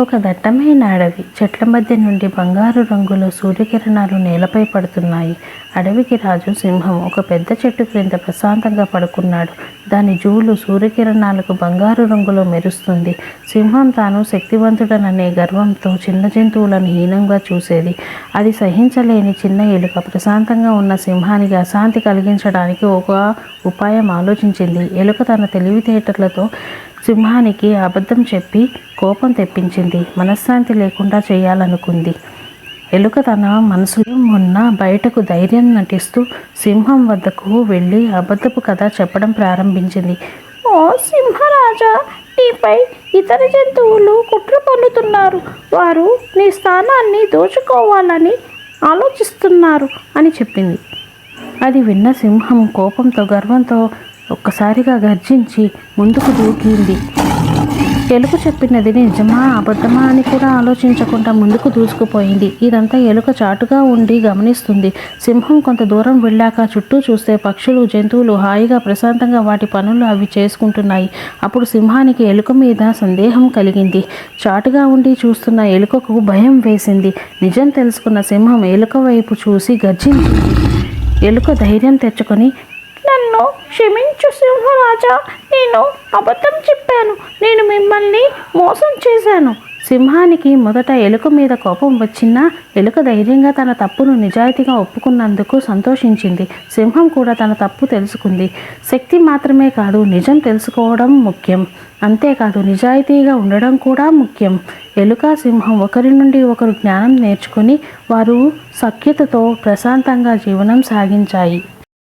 ఒక దట్టమైన అడవి. చెట్ల మధ్య నుండి బంగారు రంగులో సూర్యకిరణాలు నేలపై పడుతున్నాయి. అడవికి రాజు సింహం ఒక పెద్ద చెట్టు క్రింద ప్రశాంతంగా పడుకున్నాడు. దాని జూలు సూర్యకిరణాలకు బంగారు రంగులో మెరుస్తుంది. సింహం తాను శక్తివంతుడననే గర్వంతో చిన్న జంతువులను హీనంగా చూసేది. అది సహించలేని చిన్న ఎలుక ప్రశాంతంగా ఉన్న సింహానికి అశాంతి కలిగించడానికి ఒక ఉపాయం ఆలోచించింది. ఎలుక తన తెలివితేటలతో సింహానికి అబద్ధం చెప్పి కోపం తెప్పించింది. మనశ్శాంతి లేకుండా చేయాలనుకుంది. ఎలుక తన మనసులో ఉన్న బయటకు ధైర్యం నటిస్తూ సింహం వద్దకు వెళ్ళి అబద్ధపు కథ చెప్పడం ప్రారంభించింది. ఓ సింహరాజా నీపై ఇతర జంతువులు కుట్ర పన్నుతున్నారు. వారు నీ స్థానాన్ని దోచుకోవాలని ఆలోచిస్తున్నారు అని చెప్పింది. అది విన్న సింహం కోపంతో గర్వంతో ఒక్కసారిగా గర్జించి ముందుకు దూకింది. ఎలుక చెప్పినది నిజమా అబద్ధమా అని కూడా ఆలోచించకుండా ముందుకు దూసుకుపోయింది. ఇదంతా ఎలుక చాటుగా ఉండి గమనిస్తుంది. సింహం కొంత దూరం వెళ్ళాక చుట్టూ చూస్తే పక్షులు జంతువులు హాయిగా ప్రశాంతంగా వాటి పనులు అవి చేసుకుంటున్నాయి. అప్పుడు సింహానికి ఎలుక మీద సందేహం కలిగింది. చాటుగా ఉండి చూస్తున్న ఎలుకకు భయం వేసింది. నిజం తెలుసుకున్న సింహం ఎలుక వైపు చూసి గర్జించింది. ఎలుక ధైర్యం తెచ్చుకొని నన్ను క్షమించ సింహరాజా నేను అబద్ధం చెప్పాను. నేను మిమ్మల్ని మోసం చేశాను. సింహానికి మొదట ఎలుక మీద కోపం వచ్చినా ఎలుక ధైర్యంగా తన తప్పును నిజాయితీగా ఒప్పుకున్నందుకు సంతోషించింది. సింహం కూడా తన తప్పు తెలుసుకుంది. శక్తి మాత్రమే కాదు నిజం తెలుసుకోవడం ముఖ్యం. అంతేకాదు నిజాయితీగా ఉండడం కూడా ముఖ్యం. ఎలుక సింహం ఒకరి నుండి ఒకరు జ్ఞానం నేర్చుకుని వారు సఖ్యతతో ప్రశాంతంగా జీవనం సాగించాయి.